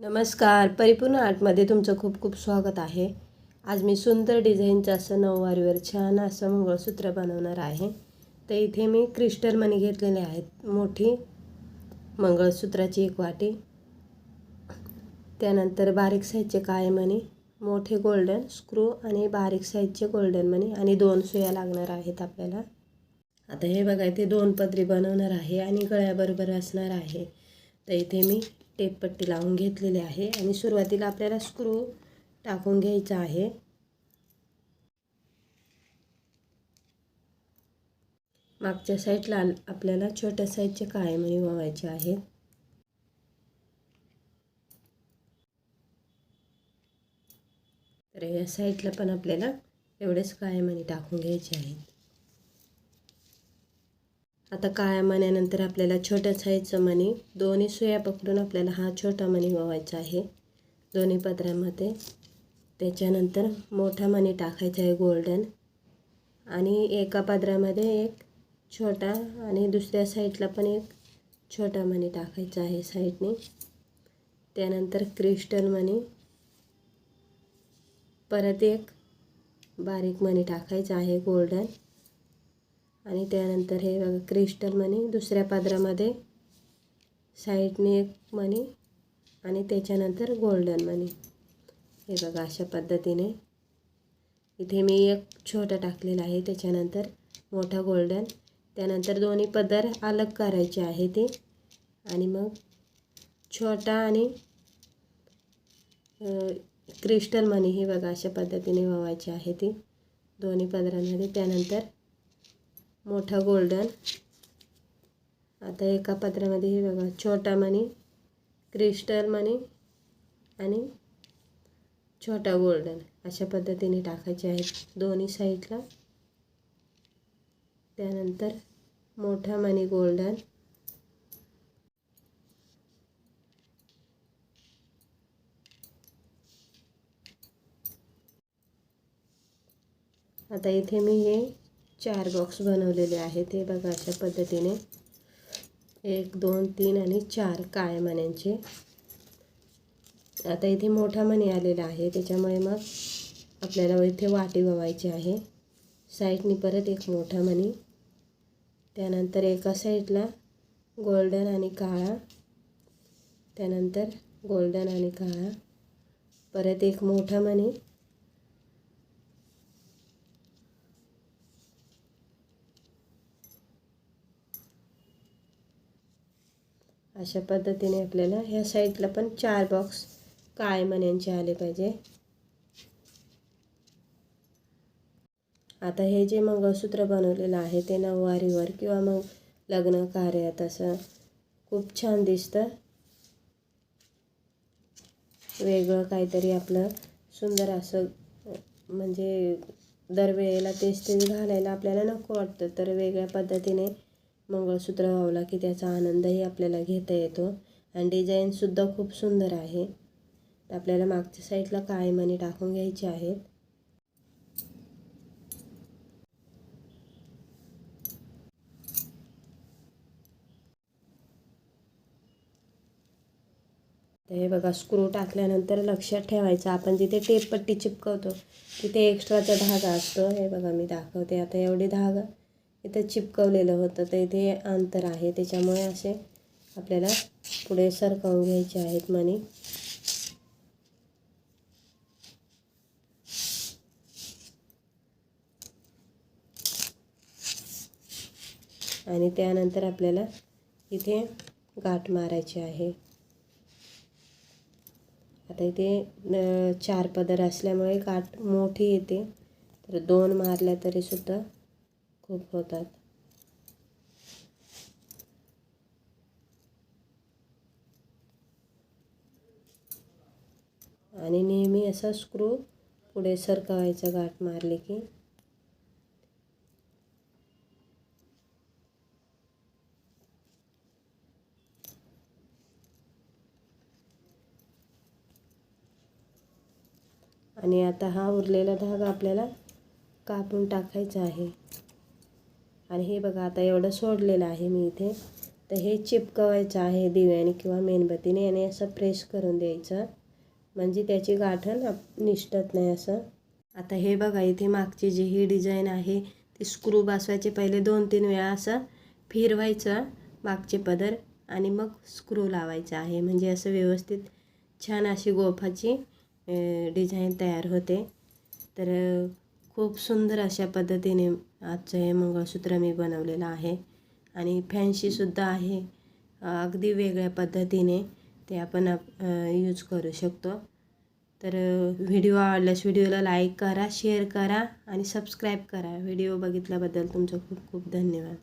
नमस्कार. परिपूर्ण आर्टमध्ये तुमचं खूप खूप स्वागत आहे. आज मी सुंदर डिझाईनचं असं नऊवारीवर छान असं मंगळसूत्र बनवणार आहे. तर इथे मी क्रिस्टल मणी घेतलेले आहेत. मोठी मंगळसूत्राची एक वाटी. त्यानंतर बारीक साईजचे काळे मणी मोठे गोल्डन स्क्रू आणि बारीक साईजचे गोल्डन मणी आणि दोन सुया लागणार आहेत आपल्याला. आता हे बघा इथे दोन पदरी बनवणार आहे आणि गळ्याबरोबर असणार आहे. तर इथे मी टेपपट्टी लावून घेतलेली आहे आणि सुरुवातीला आपल्याला स्क्रू टाकून घ्यायचा आहे. मागच्या साईडला आपल्याला छोट्या साईजचे काळे मणी आहेत तर या साईडला पण आपल्याला एवढेच काळे मणी टाकून घ्यायचे आहेत. आता काळ्या मण्यानंतर आपल्याला छोट्या साईजचं मणी दोन्ही सुया पकडून आपल्याला हा छोटा मणी वावायचा आहे. दोन्ही पदरामध्ये. त्याच्यानंतर मोठा मणी टाकायचा आहे गोल्डन. आणि एका पदरामध्ये एक छोटा आणि दुसऱ्या साईडला पण एक छोटा मणी टाकायचा आहे साईडने. त्यानंतर क्रिस्टल मणी. परत एक बारीक मणी टाकायचा आहे गोल्डन. आणि त्यानंतर हे बघा क्रिस्टल मनी दुसऱ्या पादरामध्ये साईडने एक मनी आणि त्याच्यानंतर गोल्डन मनी. हे बघा अशा पद्धतीने. इथे मी एक छोटा टाकलेला आहे त्याच्यानंतर मोठा गोल्डन. त्यानंतर दोन्ही पदर अलग करायचे आहे ते. आणि मग छोटा आणि क्रिस्टल मनी हे बघा अशा पद्धतीने ववायचे आहे ती. दोन्ही पदरांमध्ये. त्यानंतर मोठा गोल्डन आता एका पत्रामध्ये हे बघा छोटा मणी क्रिस्टल मणी आणि छोटा गोल्डन अशा पद्धतीने टाकायचे आहेत दोन्ही साईडला त्यानंतर मोठा मणी गोल्डन आता इथे मी हे चार बॉक्स बनवलेले आहेत. हे बघा अशा पद्धतीने. एक दोन तीन आणि चार काळ्या मण्यांचे आता इथे मोठा मणी आलेला आहे. त्याच्यामुळे मग आपल्याला इथे वाटी ववायची आहे. साईडनी परत एक मोठा मणी. त्यानंतर एका साईडला गोल्डन आणि काळा. त्यानंतर गोल्डन आणि काळा. परत एक मोठा मणी. अशा पद्धतीने आपल्याला ह्या साईडला पण चार बॉक्स काळे मण्यांचे आले पाहिजे. आता हे जे मंगळसूत्र बनवलेलं आहे ते नऊवारीवर किंवा मग लग्न कार्यात असं खूप छान दिसतं. वेगळं काहीतरी आपलं सुंदर असं म्हणजे दरवेळेला तेच तेच घालायला आपल्याला नको वाटतं तर वेगळ्या पद्धतीने मंगळसूत्र वावला की त्याचा आनंदही आपल्याला घेता येतो. आणि डिझाईनसुद्धा खूप सुंदर आहे. आपल्याला मागच्या साईडला काळे मणी टाकून घ्यायचे आहेत. तर हे बघा स्क्रू टाकल्यानंतर लक्षात ठेवायचं. आपण जिथे टेपपट्टी चिपकवतो तिथे एक्स्ट्राचा धागा असतो. हे बघा मी दाखवते. आता एवढी धागा इथं चिपकवलेलं होतं. तर इथे अंतर आहे. त्याच्यामुळे असे आपल्याला पुढे सरकवून घ्यायचे आहेत मणी आणि त्यानंतर आपल्याला इथे गाठ मारायची आहे. आता इथे चार पदर असल्यामुळे गाठ मोठी येते. तर दोन मारल्या तरीसुद्धा खूप होतात. आणि नेहमी असा स्क्रू पुढे सरकवायचा गाठ मारले की. आणि आता हा उरलेला धागा आपल्याला कापून टाकायचा आहे. आणि हे बघा आता एवढं सोडलेलं आहे मी इथे. तर हे चिपकवायचं आहे दिव्याने किंवा मेणबत्तीने आणि असं प्रेस करून द्यायचं. म्हणजे त्याची गाठण निष्ठत नाही असं. आता हे बघा इथे मागची जी ही डिझाईन आहे ती स्क्रू बसवायचे पहिले दोन तीन वेळा असं फिरवायचं मागचे पदर आणि मग स्क्रू लावायचा आहे. म्हणजे असं व्यवस्थित छान अशी गोफाची डिझाईन तयार होते. तर खूप सुंदर अशा पद्धतीने आजचं हे मंगळसूत्र मी बनवलेलं आहे. आणि फॅन्सीसुद्धा आहे. अगदी वेगळ्या पद्धतीने ते आपण यूज करू शकतो. तर व्हिडिओ आवडल्यास व्हिडिओला लाईक करा शेअर करा आणि सबस्क्राईब करा. व्हिडिओ बघितल्याबद्दल तुमचं खूप खूप धन्यवाद.